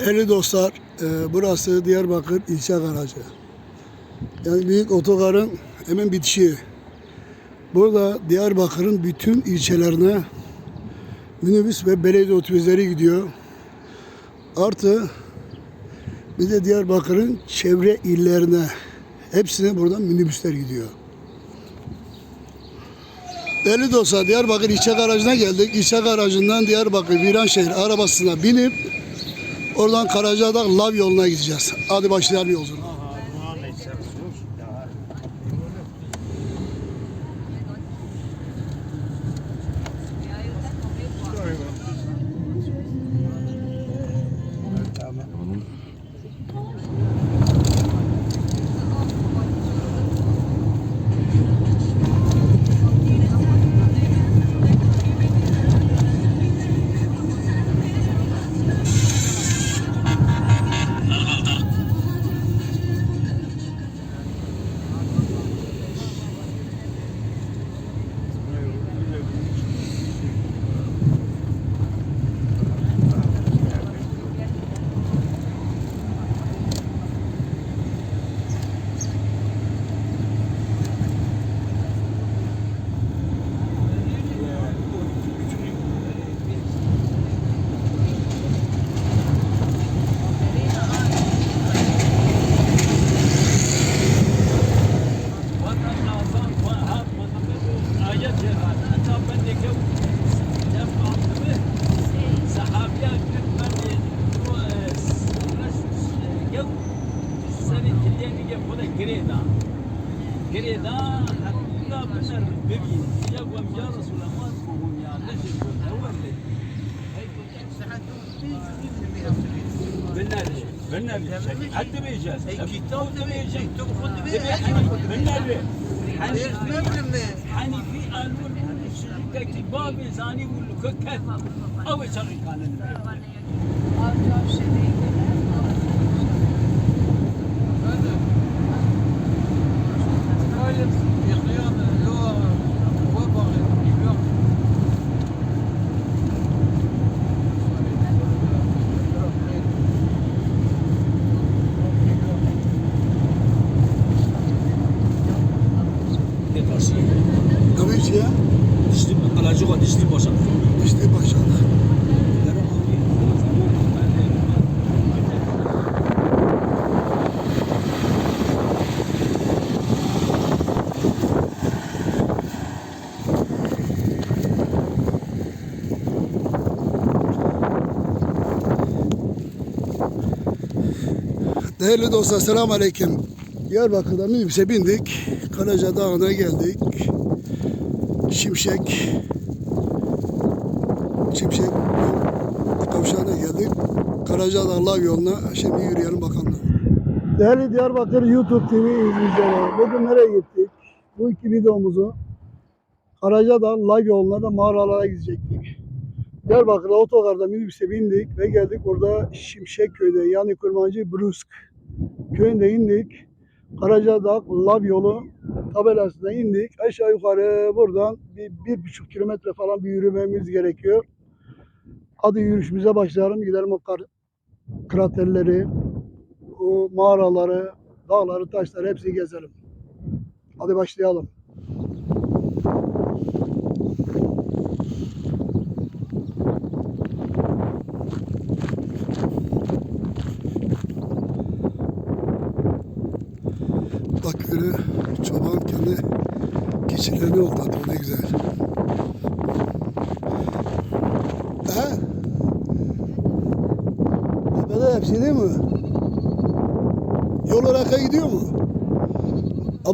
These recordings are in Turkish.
Değerli dostlar, e, burası Diyarbakır ilçe garajı. Yani büyük otogarın hemen bitişi. Burada Diyarbakır'ın bütün ilçelerine minibüs ve belediye otobüsleri gidiyor. Artı bir de Diyarbakır'ın çevre illerine hepsine buradan minibüsler gidiyor. Değerli dostlar Diyarbakır ilçe garajına geldik. İlçe garajından Diyarbakır Viranşehir arabasına binip oradan Karacadağ Lav yoluna gideceğiz. Hadi başlayalım yolculuğa. diye diye bu da gireda. Gireda hatta bunlar bebi. Ya kum ya Resulullah ma kum ya neşir kum evvel. Bunlar bunlar hatta beyeceğiz. Hatta o da beyeceğiz. Bunlar hani bir alur şirketteki bazı insani bu köket. Avuçarı kanını. Avcı avcı değil. Var, dişli başa. İşte başladı. Değerli dostlar selam aleyküm. Diyarbakır'dan minibüse bindik. Karaca Dağı'na geldik. Şimşek Şimşek kavşağına geldik. Karacadağ Lav yoluna şimdi yürüyelim bakalım. Değerli Diyarbakır YouTube TV izleyicileri, bugün nereye gittik? Bu iki videomuzu Karacadağ Lav yoluna da mağaralara gidecektik. Diyarbakır'da otogarda minibüse bindik ve geldik orada Şimşek köyde yani Kurmancı Brusk köyünde indik. Karacadağ Lav yolu tabelasına indik. Aşağı yukarı buradan bir, bir buçuk kilometre falan bir yürümemiz gerekiyor. Hadi yürüyüşümüze başlayalım. Gidelim o kar, kraterleri, o mağaraları, dağları, taşları hepsini gezelim. Hadi başlayalım. Bak böyle çoban kendi keçilerini otladı. Ne güzel. He? Tepede hepsi değil mi? Yol oraya gidiyor mu?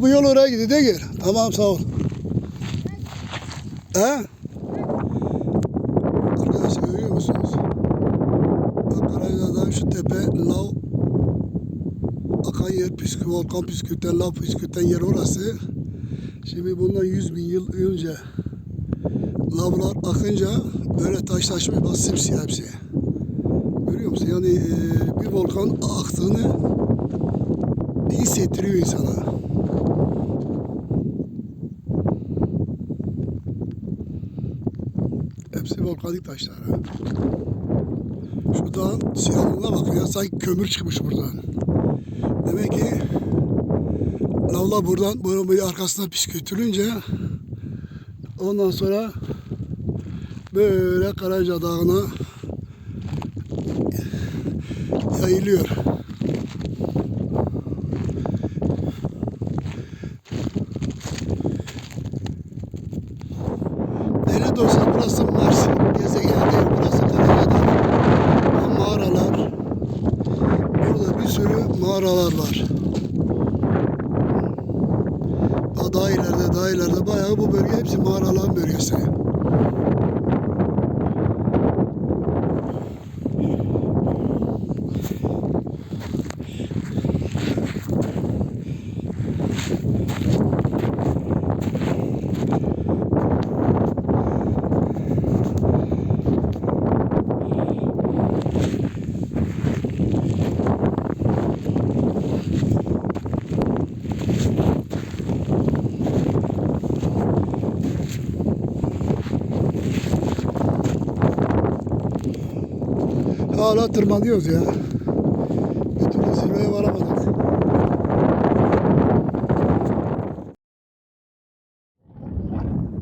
Bu yol oraya gidiyor değil mi? Tamam sağ ol. He? Arkadaşlar görüyor musunuz? Bak şu tepe lav akan yer püskü, volkan püskürten, lav püskürten yer orası. Şimdi bundan 100 bin yıl önce lavlar akınca böyle taşlaşmış bak simsiyah hepsi. Görüyor musun? Yani e, bir volkan aktığını hissettiriyor insana. Hepsi volkanik taşlar. ha. Şu dağın siyahlığına bak ya. Sanki kömür çıkmış buradan. Demek ki lavla buradan böyle bir arkasına püskürtülünce ondan sonra böyle Karaca Dağı'na yayılıyor. Değerli dostlar burası Mars gezegeni değil. Burası Karacadağ. Bu Mağaralar. Burada bir sürü mağaralar var. Daha, daha ileride daha ileride bayağı bu bölge hepsi mağaraların bölgesi. Hala tırmanıyoruz ya. Bir türlü zirveye varamadık.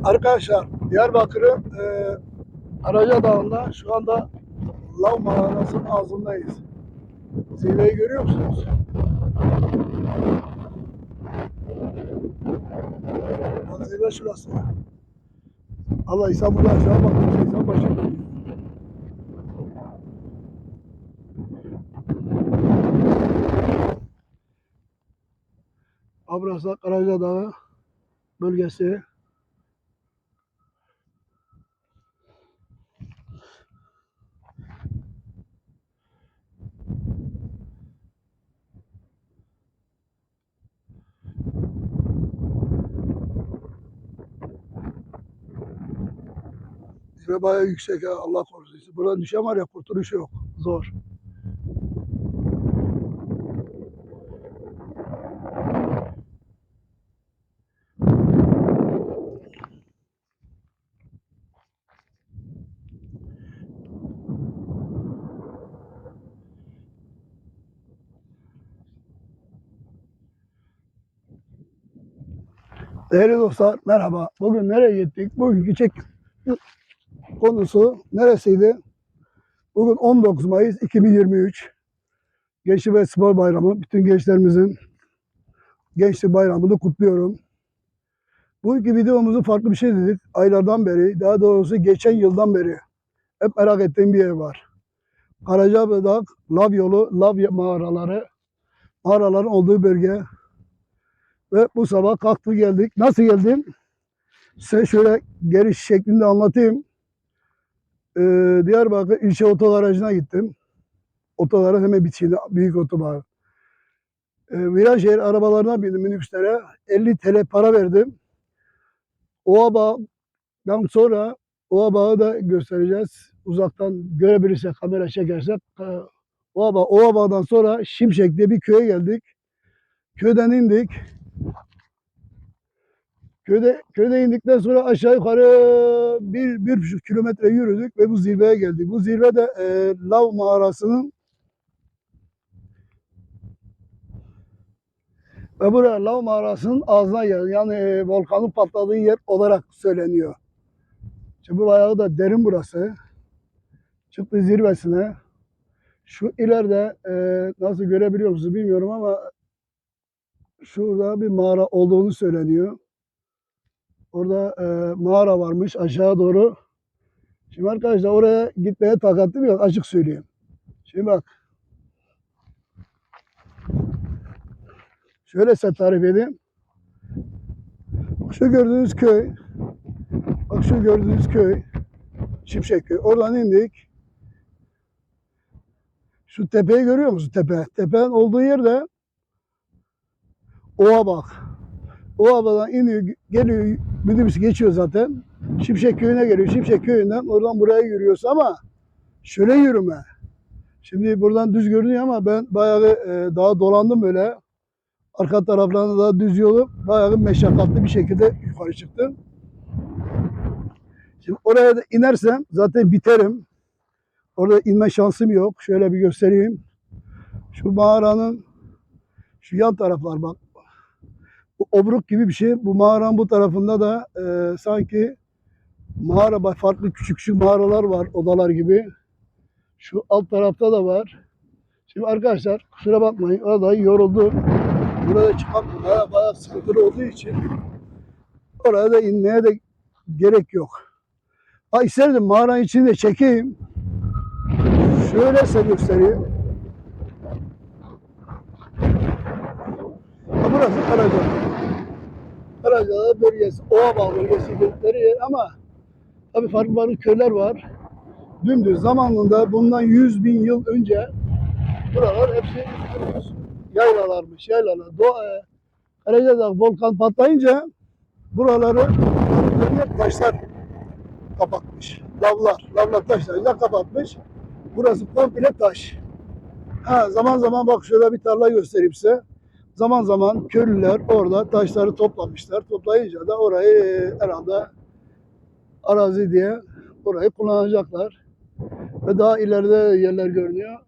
Arkadaşlar Diyarbakır'ın e, Karaca Dağı'nda şu anda Lav Mağarası'nın ağzındayız. Zirveyi görüyor musunuz? Zirve şurası. Allah İsa burada aşağı bakıyor. İsa başı dönüyor. Abras'a Karaca Dağı bölgesi. Zirve bayağı yüksek ha Allah korusun. Buradan düşen var ya kurtuluşu yok. Zor. Değerli dostlar merhaba. Bugün nereye gittik? Bugünkü çek konusu neresiydi? Bugün 19 Mayıs 2023. Gençlik ve Spor Bayramı. Bütün gençlerimizin Gençlik Bayramı'nı kutluyorum. Bugünkü videomuzu farklı bir şey dedik. Aylardan beri, daha doğrusu geçen yıldan beri hep merak ettiğim bir yer var. Karacabey'de Lav yolu, Lav mağaraları, mağaraların olduğu bölge. Ve bu sabah kalktı geldik. Nasıl geldim? Size şöyle geliş şeklinde anlatayım. Ee, Diyarbakır ilçe otogarajına gittim. Otogarın hemen bitişinde büyük otobar. Ee, Viranşehir arabalarına bindim minibüslere. 50 TL para verdim. Oabağ'dan sonra Oabağ'ı da göstereceğiz. Uzaktan görebilirse kamera çekersek. Ee, Oabağ, Oabağ'dan sonra Şimşek diye bir köye geldik. Köyden indik. Köyde, köyde indikten sonra aşağı yukarı bir, bir buçuk kilometre yürüdük ve bu zirveye geldik. Bu zirve de e, Lav mağarasının ve buraya Lav mağarasının ağzına geldi. Yani e, volkanın patladığı yer olarak söyleniyor. Şimdi bu bayağı da derin burası. Çıktı zirvesine. Şu ileride e, nasıl görebiliyor musunuz bilmiyorum ama şurada bir mağara olduğunu söyleniyor. Orada e, mağara varmış aşağı doğru. Şimdi arkadaşlar oraya gitmeye takatlıyım yok açık söyleyeyim. Şimdi bak. Şöyle size tarif edeyim. Şu gördüğünüz köy. Bak şu gördüğünüz köy. Şimşek köy. Oradan indik. Şu tepeyi görüyor musun tepe? Tepenin olduğu yerde oğa bak. O iniyor, geliyor, minibüs geçiyor zaten. Şimşek köyüne geliyor. Şimşek köyünden oradan buraya yürüyorsun ama şöyle yürüme. Şimdi buradan düz görünüyor ama ben bayağı e, daha dolandım böyle. Arka taraflarında daha düz yolu bayağı meşakkatli bir şekilde yukarı çıktım. Şimdi oraya da inersem zaten biterim. Orada inme şansım yok. Şöyle bir göstereyim. Şu mağaranın şu yan taraflar bak. Obruk gibi bir şey. Bu mağaranın bu tarafında da e, sanki mağara farklı küçük küçük mağaralar var odalar gibi. Şu alt tarafta da var. Şimdi arkadaşlar kusura bakmayın orada yoruldum. Burada çıkmak bayağı, bayağı sıkıntılı olduğu için oraya da inmeye de gerek yok. Ha isterdim mağaranın içini de çekeyim. Şöyle size göstereyim. Burası Karaca. Karaca'da bölgesi, Oğabağ bölgesi dedikleri yer ama tabii farklı farklı köyler var. Dümdüz zamanında bundan 100 bin yıl önce buralar hepsi yaylalarmış, yaylalar. Doğa, e, Karaca'da volkan patlayınca buraları taşlar kapatmış. Lavlar, lavlar taşlarıyla kapatmış. Burası komple taş. Ha, zaman zaman bak şöyle bir tarla göstereyim size. Zaman zaman köylüler orada taşları toplamışlar. Toplayınca da orayı e, herhalde arazi diye orayı kullanacaklar. Ve daha ileride yerler görünüyor.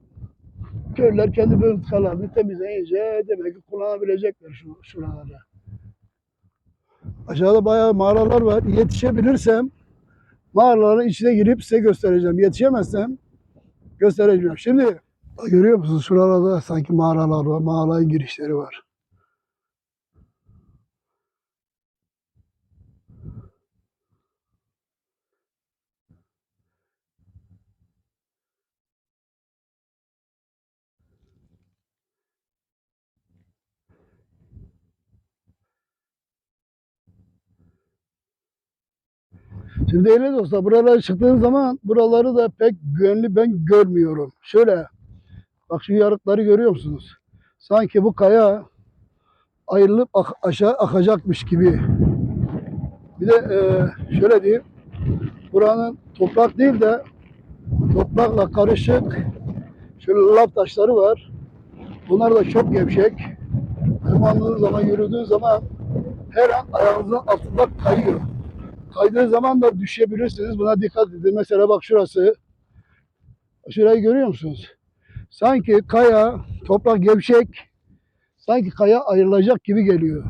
Köylüler kendi bölümkalarını temizleyince demek ki kullanabilecekler şu, şuralarda. Aşağıda bayağı mağaralar var. Yetişebilirsem mağaraların içine girip size göstereceğim. Yetişemezsem göstereceğim. Şimdi görüyor musunuz? Şuralarda sanki mağaralar var. Mağaraların girişleri var. Şimdi değerli dostlar buralara çıktığın zaman buraları da pek güvenli ben görmüyorum. Şöyle bak şu yarıkları görüyor musunuz? Sanki bu kaya ayrılıp aşağı akacakmış gibi. Bir de e, şöyle diyeyim. Buranın toprak değil de toprakla karışık şöyle lav taşları var. Bunlar da çok gevşek. Tırmandığın zaman, yürüdüğün zaman her an ayağınızın altında kayıyor. Kaydığı zaman da düşebilirsiniz. Buna dikkat edin. Mesela bak şurası. Şurayı görüyor musunuz? Sanki kaya, toprak gevşek. Sanki kaya ayrılacak gibi geliyor.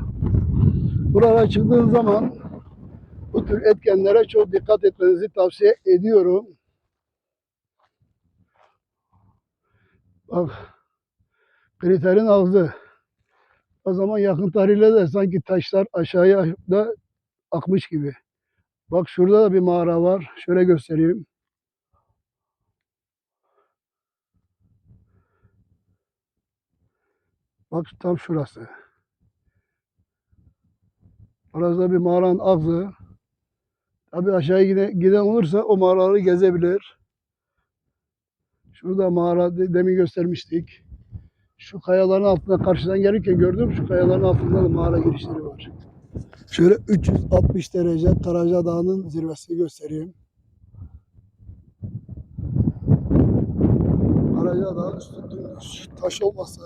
Buralara çıktığınız zaman bu tür etkenlere çok dikkat etmenizi tavsiye ediyorum. Bak kriterin ağzı. O zaman yakın tarihle de sanki taşlar aşağıya da akmış gibi. Bak şurada da bir mağara var. Şöyle göstereyim. Bak tam şurası. Orası da bir mağaranın ağzı. Tabi aşağıya giden, giden olursa o mağaraları gezebilir. Şurada mağara de- demin göstermiştik. Şu kayaların altına karşıdan gelirken gördüm şu kayaların altında da mağara girişleri var. Şöyle 360 derece Karaca Dağı'nın zirvesini göstereyim. Karaca Dağı üstü. Taş olmasa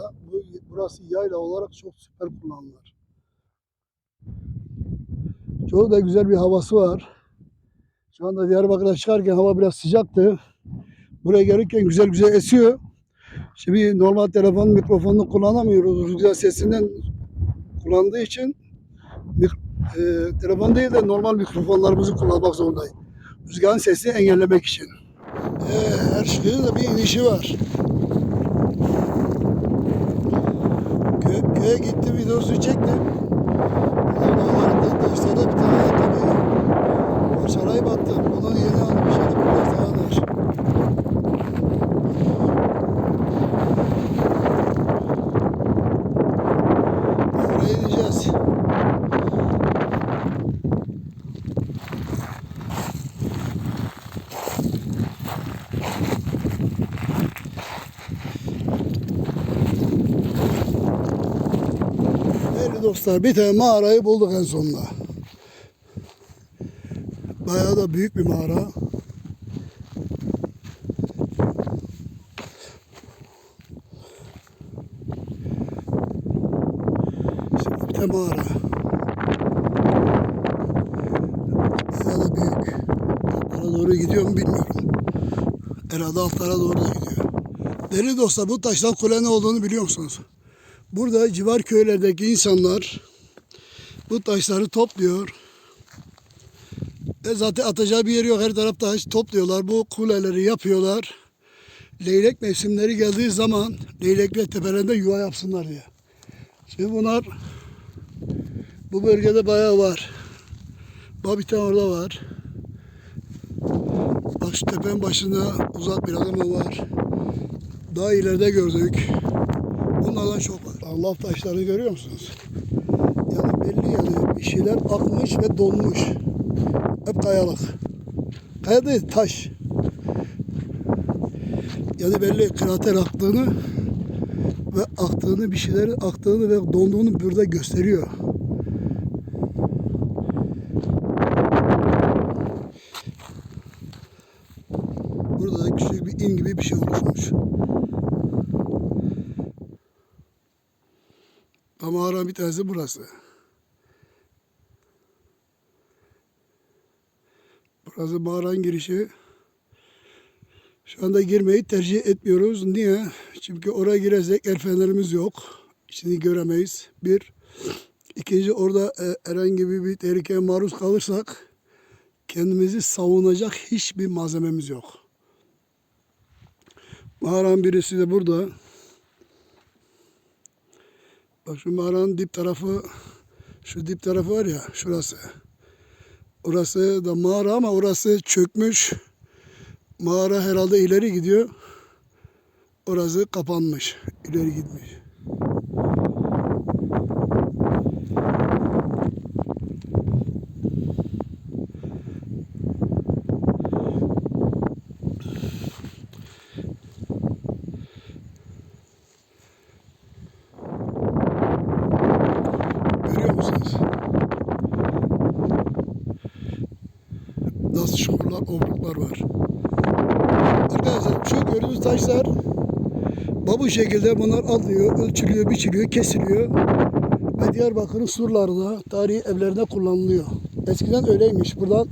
burası yayla olarak çok süper kullanılır. Çok da güzel bir havası var. Şu anda Diyarbakır'a çıkarken hava biraz sıcaktı. Buraya gelirken güzel güzel esiyor. Şimdi normal telefon mikrofonunu kullanamıyoruz. Rüzgar sesinden kullandığı için e, telefon değil de normal mikrofonlarımızı kullanmak zorundayız. Rüzgarın sesini engellemek için. E, her şeyin de bir inişi var. Köye gitti videosu çektim. Dağlarında taşlarda bir tane ayakkabı. Parçalayıp attım. Onu yeni aldım. Şimdi biraz daha var. Oraya ineceğiz. Değerli dostlar bir tane mağarayı bulduk en sonunda. Bayağı da büyük bir mağara. Şimdi bir mağara. Bayağı da büyük. Bana doğru gidiyor mu bilmiyorum. Herhalde altlara doğru da gidiyor. Değerli dostlar bu taştan kule ne olduğunu biliyor musunuz? Burada civar köylerdeki insanlar bu taşları topluyor. E zaten atacağı bir yer yok. Her taraf taş topluyorlar. Bu kuleleri yapıyorlar. Leylek mevsimleri geldiği zaman leylekler tepelerinde yuva yapsınlar diye. Şimdi bunlar bu bölgede bayağı var. Tane orada var. Bak şu tepenin başında uzak bir adam o var. Daha ileride gördük. Bunlardan çok var. Allah taşlarını görüyor musunuz? Yani belli yani bir şeyler akmış ve donmuş. Hep kayalık. Kaya değil taş. Yani belli krater aktığını ve aktığını bir şeylerin aktığını ve donduğunu burada gösteriyor. Burada da küçük bir in gibi bir şey oluşmuş. Ama mağaranın bir tanesi burası. Burası mağaranın girişi. Şu anda girmeyi tercih etmiyoruz. Niye? Çünkü oraya girersek el fenerimiz yok. İçini göremeyiz. Bir. İkinci orada e, herhangi bir tehlikeye maruz kalırsak kendimizi savunacak hiçbir malzememiz yok. Mağaranın birisi de burada. Bak şu mağaranın dip tarafı, şu dip tarafı var ya, şurası. Orası da mağara ama orası çökmüş. Mağara herhalde ileri gidiyor. Orası kapanmış. ileri gitmiş. Görüyor musunuz? Nasıl çukurlar, obruklar var. Arkadaşlar şu gördüğünüz taşlar bu şekilde bunlar alınıyor, ölçülüyor, biçiliyor, kesiliyor. Ve Diyarbakır'ın surlarında, tarihi evlerinde kullanılıyor. Eskiden öyleymiş. Buradan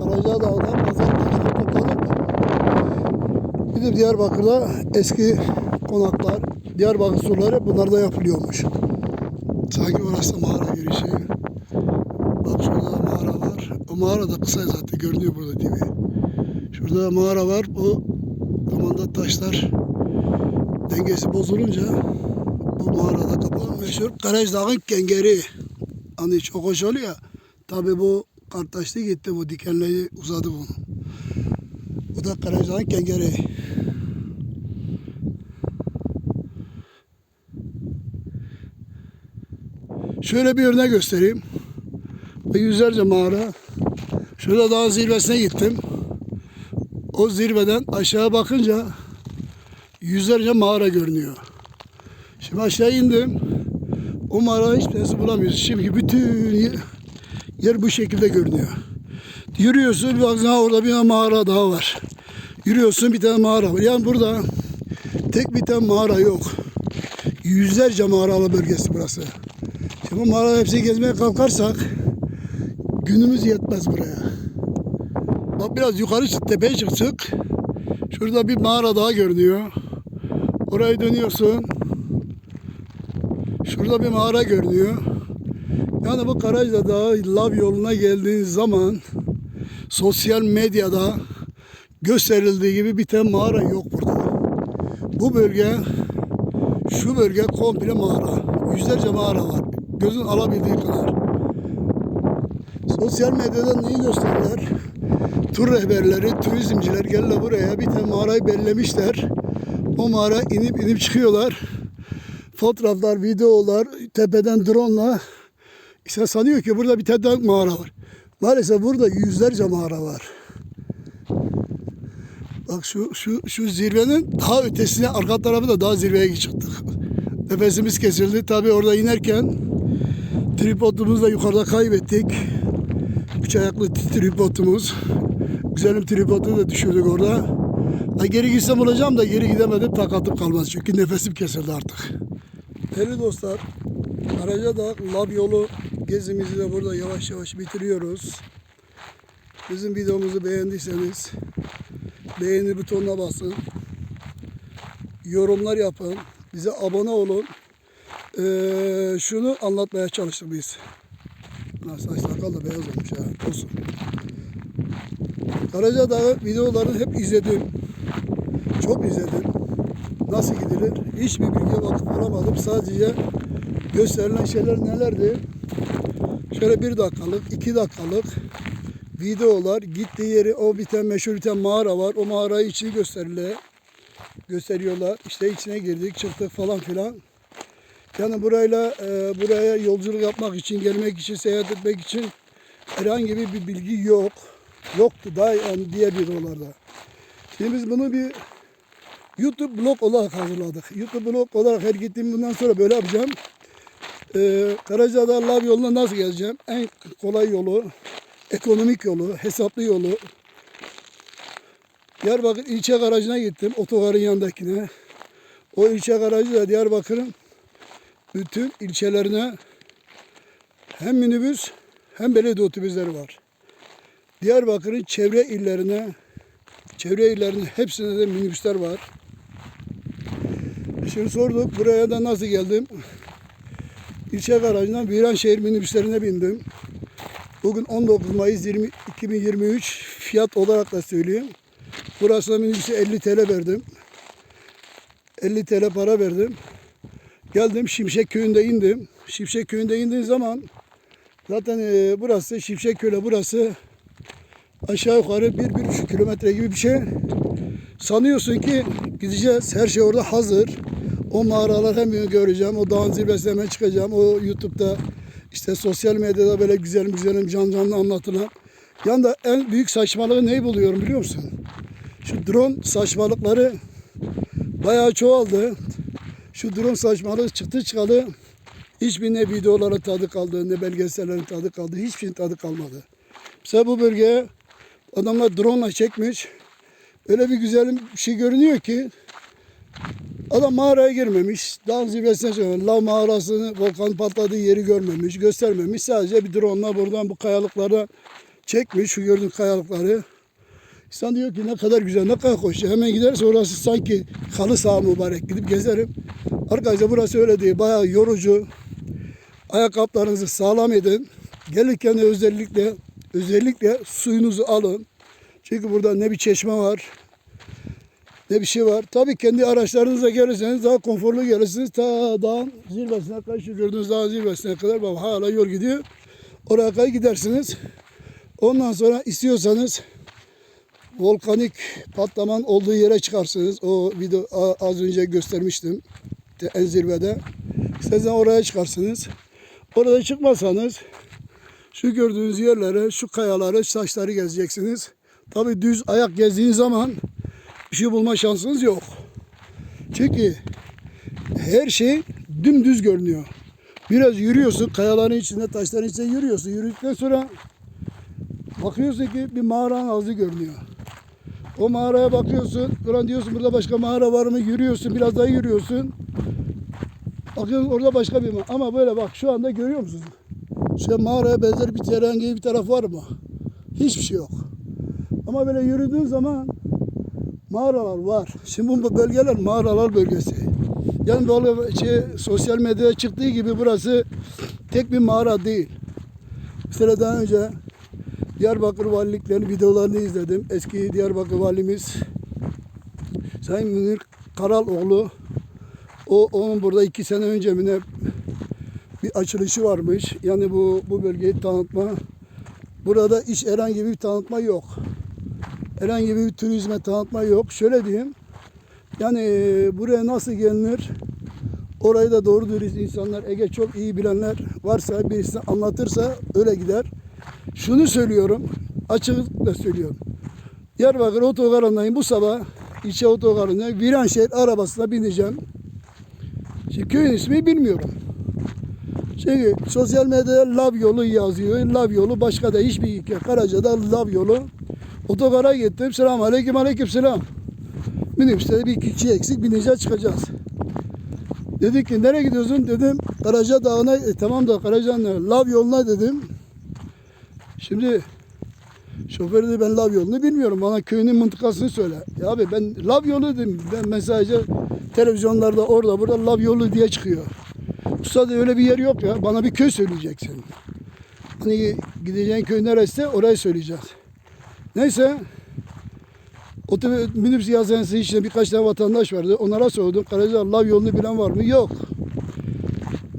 Karaca Dağ'dan pazar toplanıp bir de Diyarbakır'da eski konaklar, Diyarbakır surları bunlarda yapılıyormuş. Sanki orası mağara girişi. Bak şurada da mağara var. O mağara da kısa zaten görünüyor burada dibi. Şurada da mağara var. Bu zamanda taşlar dengesi bozulunca bu mağarada kapalı. Meşhur Karaç Dağı'nın kengeri. Hani çok hoş oluyor. Tabi bu kartaşlı gitti bu dikenleri uzadı bunu. Bu da Karaç Dağı'nın kengeri. Şöyle bir örnek göstereyim. Yüzlerce mağara. Şurada dağın zirvesine gittim. O zirveden aşağı bakınca yüzlerce mağara görünüyor. Şimdi aşağı indim. O mağara hiçbir tanesi bulamıyoruz. Şimdi bütün yer, bu şekilde görünüyor. Yürüyorsun bir baksana orada bir mağara daha var. Yürüyorsun bir tane mağara var. Yani burada tek bir tane mağara yok. Yüzlerce mağaralı bölgesi burası. Şimdi bu mağara hepsini gezmeye kalkarsak günümüz yetmez buraya. Bak biraz yukarı çık, tepeye çıktık. Şurada bir mağara daha görünüyor. Orayı dönüyorsun. Şurada bir mağara görünüyor. Yani bu Karacda Dağı Lav yoluna geldiğin zaman sosyal medyada gösterildiği gibi bir tane mağara yok burada. Bu bölge şu bölge komple mağara. Yüzlerce mağara var. Gözün alabildiği kadar. Sosyal medyada neyi gösterirler? Tur rehberleri, turizmciler gelirler buraya bir tane mağarayı bellemişler. O mağara inip inip çıkıyorlar. Fotoğraflar, videolar, tepeden drone'la işte sanıyor ki burada bir daha mağara var. Maalesef burada yüzlerce mağara var. Bak şu şu şu zirvenin daha ötesine arka tarafı da daha zirveye çıktık. Nefesimiz kesildi. Tabii orada inerken tripodumuzu da yukarıda kaybettik. Üç ayaklı tripodumuz. Güzelim tripodu da düşürdük orada. Ha, geri gitsem olacağım da geri gidemedim takatım kalmaz çünkü nefesim kesildi artık. Değerli dostlar, Karacadağ Lab yolu gezimizi de burada yavaş yavaş bitiriyoruz. Bizim videomuzu beğendiyseniz beğeni butonuna basın. Yorumlar yapın. Bize abone olun. Ee, şunu anlatmaya çalıştık biz. Saç sakal da beyaz olmuş ya. Olsun. Karacadağ videolarını hep izledim. Çok izledim. Nasıl gidilir? Hiçbir bilgiye vakıf olamadım. Sadece gösterilen şeyler nelerdi? Şöyle bir dakikalık, iki dakikalık videolar. Gittiği yeri, o biten meşhur biten mağara var. O mağarayı içini gösterirler. Gösteriyorlar. İşte içine girdik, çıktık falan filan. Yani burayla e, buraya yolculuk yapmak için, gelmek için, seyahat etmek için herhangi bir, bir bilgi yok. Yoktu daha yani diğer videolarda. Şimdi biz bunu bir YouTube blog olarak hazırladık. YouTube blog olarak her gittiğim bundan sonra böyle yapacağım. Ee, Karacadağ Lav yoluna nasıl geleceğim? En kolay yolu, ekonomik yolu, hesaplı yolu. Diyarbakır ilçe garajına gittim, otogarın yanındakine. O ilçe garajı da Diyarbakır'ın bütün ilçelerine hem minibüs hem belediye otobüsleri var. Diyarbakır'ın çevre illerine, çevre illerinin hepsinde de minibüsler var. Şimdi sorduk buraya da nasıl geldim? İlçe garajından Viranşehir minibüslerine bindim. Bugün 19 Mayıs 20, 2023 fiyat olarak da söyleyeyim. Burasına minibüse 50 TL verdim. 50 TL para verdim. Geldim Şimşek köyünde indim. Şimşek köyünde indiğim zaman zaten e, burası Şimşek köyle burası aşağı yukarı bir, bir buçuk kilometre gibi bir şey. Sanıyorsun ki gideceğiz. Her şey orada hazır. O mağaralar hemen göreceğim. O dağın zirvesine hemen çıkacağım. O YouTube'da işte sosyal medyada böyle güzel güzel can canlı anlatılan. Yanında en büyük saçmalığı neyi buluyorum biliyor musun? Şu drone saçmalıkları bayağı çoğaldı. Şu drone saçmalığı çıktı çıkalı hiçbir ne videoların tadı kaldı ne belgesellerin tadı kaldı. Hiçbir tadı kalmadı. Mesela bu bölgeye adamlar drone çekmiş. Öyle bir güzel bir şey görünüyor ki adam mağaraya girmemiş. Dağın zirvesine çıkıyor. Lav mağarasını, volkan patladığı yeri görmemiş, göstermemiş. Sadece bir drone buradan bu kayalıklara çekmiş. Şu gördüğün kayalıkları. İnsan diyor ki ne kadar güzel, ne kadar hoş. Hemen giderse orası sanki halı saha mübarek. Gidip gezerim. Arkadaşlar burası öyle değil. Bayağı yorucu. Ayakkabılarınızı sağlam edin. Gelirken özellikle özellikle suyunuzu alın. Çünkü burada ne bir çeşme var ne bir şey var. Tabii kendi araçlarınızla gelirseniz daha konforlu gelirsiniz. Ta dağın zirvesine kadar şu gördüğünüz dağın zirvesine kadar bak hala yol gidiyor. Oraya kadar gidersiniz. Ondan sonra istiyorsanız volkanik patlaman olduğu yere çıkarsınız. O video az önce göstermiştim. De- En zirvede. İsterseniz oraya çıkarsınız. Orada çıkmasanız şu gördüğünüz yerlere, şu kayaları, saçları gezeceksiniz. Tabii düz ayak gezdiğiniz zaman bir şey bulma şansınız yok. Çünkü her şey dümdüz görünüyor. Biraz yürüyorsun, kayaların içinde, taşların içinde yürüyorsun. Yürüdükten sonra bakıyorsun ki bir mağaranın ağzı görünüyor. O mağaraya bakıyorsun, ulan diyorsun burada başka mağara var mı? Yürüyorsun, biraz daha yürüyorsun. Bakıyorsun orada başka bir mağara. Ama böyle bak şu anda görüyor musunuz? Şu mağaraya benzer bir herhangi bir taraf var mı? Hiçbir şey yok. Ama böyle yürüdüğün zaman mağaralar var. Şimdi bu bölgeler mağaralar bölgesi. Yani böyle şey, sosyal medyaya çıktığı gibi burası tek bir mağara değil. Mesela daha önce Diyarbakır valiliklerinin videolarını izledim. Eski Diyarbakır valimiz Sayın Münir Karaloğlu o onun burada iki sene önce mi bir açılışı varmış. Yani bu bu bölgeyi tanıtma. Burada hiç herhangi bir tanıtma yok. Herhangi bir turizme tanıtma yok. Şöyle diyeyim. Yani e, buraya nasıl gelinir? Orayı da doğru dürüst insanlar, Ege çok iyi bilenler varsa birisi anlatırsa öyle gider. Şunu söylüyorum, açıklıkla söylüyorum. Diyarbakır otogarındayım bu sabah ilçe otogarında Viranşehir arabasına bineceğim. Şimdi köyün ismi bilmiyorum. Çünkü sosyal medyada lav yolu yazıyor. Lav yolu başka da hiçbir hikaye. Karaca'da lav yolu. Otogara gittim. Selam aleyküm aleyküm selam. Minibüste bir kişi eksik bineceğiz çıkacağız. Dedik ki nereye gidiyorsun? Dedim Karaca Dağı'na. E, tamam da Karaca'nın lav yoluna dedim. Şimdi Şoför dedi ben lav yolunu bilmiyorum. Bana köyünün mıntıkasını söyle. Ya abi ben lav yolu dedim. Ben mesajı televizyonlarda orada burada lav yolu diye çıkıyor. Usta da öyle bir yer yok ya. Bana bir köy söyleyeceksin. Hani gideceğin köy neresi orayı söyleyeceğiz. Neyse Otobüs minibüs yazıhanesi içinde birkaç tane vatandaş vardı. Onlara sordum. Karaca lav yolunu bilen var mı? Yok.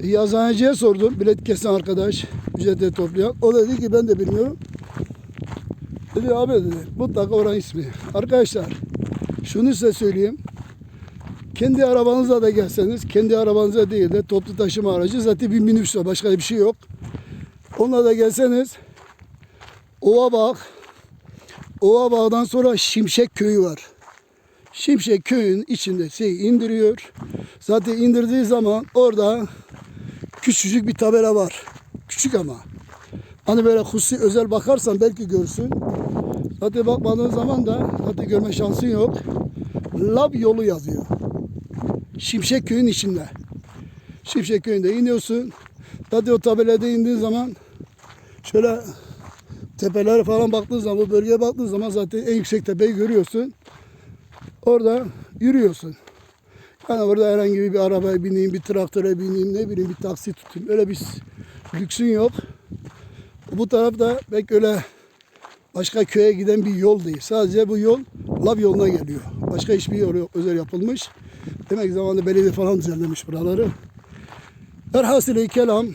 E, Yazıhaneciye sordum. Bilet kesen arkadaş. Ücreti toplayan. O dedi ki ben de bilmiyorum. Dedi abi dedi. Mutlaka oranın ismi. Arkadaşlar şunu size söyleyeyim. Kendi arabanızla da gelseniz, kendi arabanıza değil de toplu taşıma aracı zaten bir minibüs var. Başka bir şey yok. Onunla da gelseniz Ova bak. Ova Bağ'dan sonra Şimşek Köyü var. Şimşek Köyü'nün içinde şey indiriyor. Zaten indirdiği zaman orada küçücük bir tabela var. Küçük ama. Hani böyle hususi özel bakarsan belki görsün. Zaten bakmadığın zaman da zaten görme şansın yok. Lab yolu yazıyor. Şimşek Köyü'nün içinde. Şimşek Köyü'nde iniyorsun. Zaten o tabelada indiğin zaman şöyle tepelere falan baktığın zaman, bu bölgeye baktığın zaman zaten en yüksek tepeyi görüyorsun. Orada yürüyorsun. Yani orada herhangi bir arabaya bineyim, bir traktöre bineyim, ne bileyim bir taksi tutayım. Öyle bir lüksün yok. Bu tarafta pek öyle başka köye giden bir yol değil. Sadece bu yol lav yoluna geliyor. Başka hiçbir yol yok. Özel yapılmış. Demek zamanında belediye falan düzenlemiş buraları. Velhasılı kelam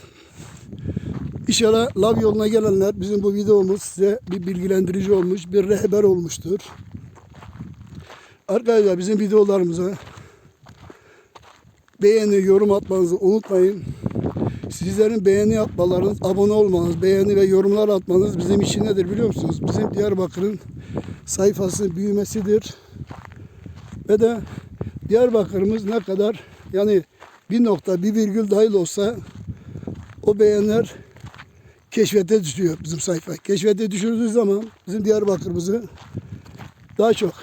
İnşallah lav yoluna gelenler bizim bu videomuz size bir bilgilendirici olmuş, bir rehber olmuştur. Arkadaşlar bizim videolarımıza beğeni, yorum atmanızı unutmayın. Sizlerin beğeni yapmalarınız, abone olmanız, beğeni ve yorumlar atmanız bizim için nedir biliyor musunuz? Bizim Diyarbakır'ın sayfası büyümesidir. Ve de Diyarbakır'ımız ne kadar yani bir nokta, bir virgül dahil olsa o beğeniler keşfete düşüyor bizim sayfa. Keşfete düşürdüğü zaman bizim Diyarbakır'ımızı daha çok.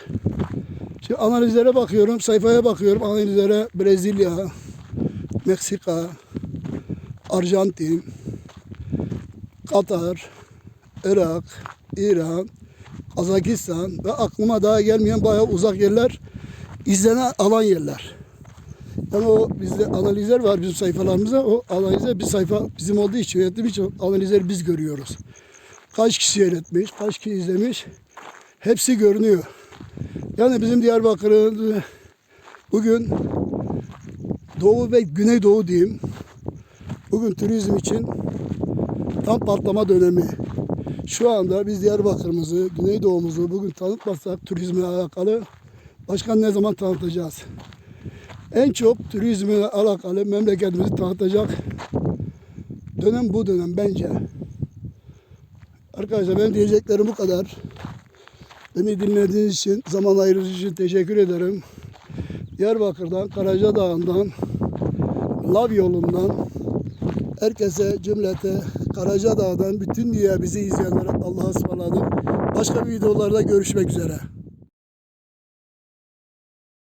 Şimdi analizlere bakıyorum, sayfaya bakıyorum. Analizlere Brezilya, Meksika, Arjantin, Katar, Irak, İran, Kazakistan ve aklıma daha gelmeyen bayağı uzak yerler, izlenen alan yerler. Yani o bizde analizler var bizim sayfalarımızda. O analizler bir sayfa bizim olduğu için yönettiğim için analizleri biz görüyoruz. Kaç kişi yönetmiş, kaç kişi izlemiş. Hepsi görünüyor. Yani bizim Diyarbakır'ın bugün Doğu ve Güneydoğu diyeyim. Bugün turizm için tam patlama dönemi. Şu anda biz Diyarbakır'ımızı, Güneydoğu'muzu bugün tanıtmazsak turizmle alakalı başka ne zaman tanıtacağız? En çok turizmle alakalı memleketimizi tanıtacak dönem bu dönem bence. Arkadaşlar benim diyeceklerim bu kadar. Beni dinlediğiniz için, zaman ayırdığınız için teşekkür ederim. Diyarbakır'dan, Karaca Dağı'ndan, Lav yolundan herkese cümlete Karaca Dağ'dan bütün diye bizi izleyenlere Allah'a ısmarladık. Başka videolarda görüşmek üzere.